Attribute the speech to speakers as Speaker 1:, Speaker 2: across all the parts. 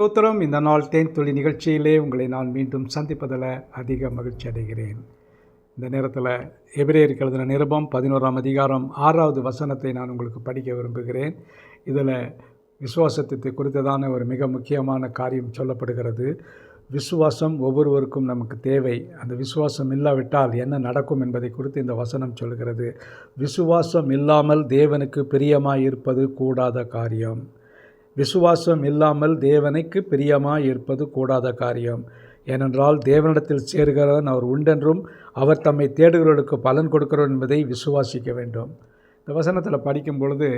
Speaker 1: ஸ்தோத்திரம். இந்த நாள் தேன் தொழில் நிகழ்ச்சியிலே உங்களை நான் மீண்டும் சந்திப்பதில் அதிக மகிழ்ச்சி அடைகிறேன். இந்த நேரத்தில் எபிரேயருக்கு எழுதின நிருபம் பதினோராம் அதிகாரம் ஆறாவது வசனத்தை நான் உங்களுக்கு படிக்க விரும்புகிறேன். இதில் விசுவாசத்தை குறித்ததான ஒரு மிக முக்கியமான காரியம் சொல்லப்படுகிறது. விசுவாசம் ஒவ்வொருவருக்கும் நமக்கு தேவை. அந்த விசுவாசம் இல்லாவிட்டால் என்ன நடக்கும் என்பதை குறித்து இந்த வசனம் சொல்கிறது. விசுவாசம் இல்லாமல் தேவனுக்கு பிரியமாயிருப்பது கூடாத காரியம். விசுவாசம் இல்லாமல் தேவனுக்கு பிரியமாய் இருப்பது கூடாத காரியம். ஏனென்றால் தேவனிடத்தில் சேர்கிறவன் அவர் உண்டென்றும் அவர் தம்மை தேடுகிறவர்களுக்கு பலன் கொடுக்கிறோம் என்பதை விசுவாசிக்க வேண்டும். இந்த வசனத்தில் படிக்கும் பொழுது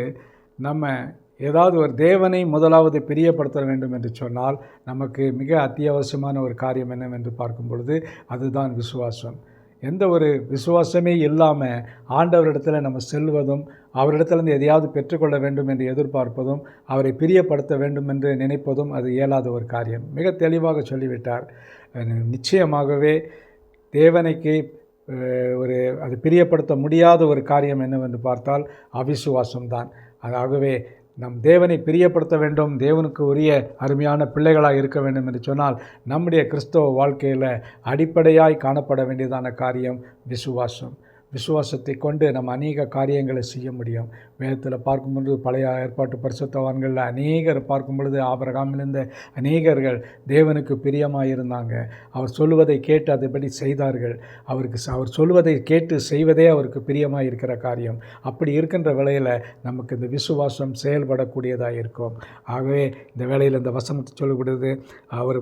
Speaker 1: நம்ம ஏதாவது ஒரு தேவனை முதலாவது பிரியப்படுத்த வேண்டும் என்று சொன்னால் நமக்கு மிக அத்தியாவசியமான ஒரு காரியம் என்னவென்று பார்க்கும் பொழுது அதுதான் விசுவாசம். எந்த ஒரு விசுவாசமே இல்லாமல் ஆண்டவரிடத்தில் நம்ம செல்வதும் அவரிடத்திலிருந்து எதையாவது பெற்றுக்கொள்ள வேண்டும் என்று எதிர்பார்ப்பதும் அவரை பிரியப்படுத்த வேண்டும் என்று நினைப்பதும் அது இயலாத ஒரு காரியம். மிக தெளிவாக சொல்லிவிட்டார். நிச்சயமாகவே தேவனைக்கு ஒரு அது பிரியப்படுத்த முடியாத ஒரு காரியம் என்னவென்று பார்த்தால் அவிசுவாசம்தான். அதாகவே நம் தேவனை பிரியப்படுத்த வேண்டும் தேவனுக்கு உரிய அருமையான பிள்ளைகளாக இருக்க வேண்டும் என்று சொன்னால் நம்முடைய கிறிஸ்தவ வாழ்க்கையில் அடிப்படையாய் காணப்பட வேண்டியதான காரியம் விசுவாசம். விசுவாசத்தை கொண்டு நம்ம அநேக காரியங்களை செய்ய முடியும். வேதத்தில் பார்க்கும் பொழுது பழைய ஏற்பாட்டு பரிசுத்தவான்களில் அநேகர் பார்க்கும் பொழுது ஆபரகாமிலிருந்த அநேகர்கள் தேவனுக்கு பிரியமாக இருந்தாங்க அவர் சொல்லுவதை கேட்டு அதைப்படி செய்தார்கள். அவருக்கு அவர் சொல்லுவதை கேட்டு செய்வதே அவருக்கு பிரியமாக இருக்கிற காரியம். அப்படி இருக்கின்ற வேளையில் நமக்கு இந்த விசுவாசம் செயல்படக்கூடியதாக இருக்கும். ஆகவே இந்த வேளையில் இந்த வசனத்தை சொல்லக்கூடியது அவர்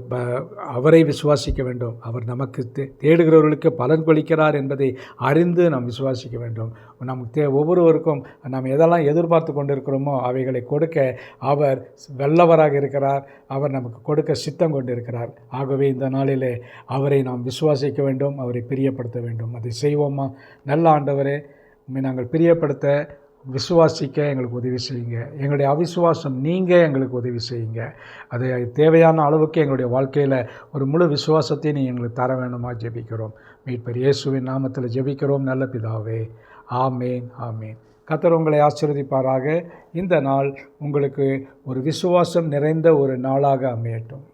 Speaker 1: அவரை விசுவாசிக்க வேண்டும். அவர் நமக்கு தேடுகிறவர்களுக்கு பலன் கொளிக்கிறார் என்பதை அறிந்து நாம் விசுவாசிக்க வேண்டும். நமக்கு தே ஒவ்வொருவருக்கும் நாம் எதெல்லாம் எதிர்பார்த்து கொண்டிருக்கிறோமோ அவைகளை கொடுக்க அவர் வெள்ளவராக இருக்கிறார். அவர் நமக்கு கொடுக்க சித்தம் கொண்டிருக்கிறார். ஆகவே இந்த நாளிலே அவரை நாம் விசுவாசிக்க வேண்டும் அவரை பிரியப்படுத்த வேண்டும். அதை செய்வோமா? நல்ல ஆண்டவரே உண்மை நாங்கள் பிரியப்படுத்த விசுவாசிக்க எங்களுக்கு உதவி செய்யுங்க. எங்களுடைய அவிசுவாசம் நீங்கள் எங்களுக்கு உதவி செய்யுங்க. அது தேவையான அளவுக்கு எங்களுடைய வாழ்க்கையில் ஒரு முழு விசுவாசத்தை நீ எங்களுக்கு தர வேணுமா ஜெபிக்கிறோம். மீட்பர் இயேசுவின் நாமத்தில் ஜெபிக்கிறோம் நல்ல பிதாவே. ஆமேன் ஆமேன். கத்தர் உங்களை ஆசீர்வதிப்பாராக. இந்த நாள் உங்களுக்கு ஒரு விசுவாசம் நிறைந்த ஒரு நாளாக அமையட்டும்.